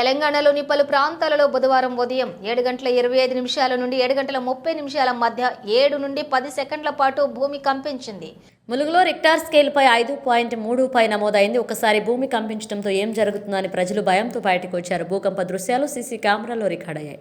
తెలంగాణలోని పలు ప్రాంతాలలో బుధవారం ఉదయం ఏడు గంటల ఇరవై ఐదు నిమిషాల నుండి ఏడు గంటల ముప్పై నిమిషాల మధ్య ఏడు నుండి పది సెకండ్ల పాటు భూమి కంపించింది. ములుగులో రిక్టార్ స్కేల్పై ఐదు పాయింట్ మూడు పై నమోదైంది. ఒకసారి భూమి కంపించడంతో ఏం జరుగుతుందని ప్రజలు భయంతో బయటకు వచ్చారు. భూకంప దృశ్యాలు సీసీ కెమెరాలో రికార్డయ్యాయి.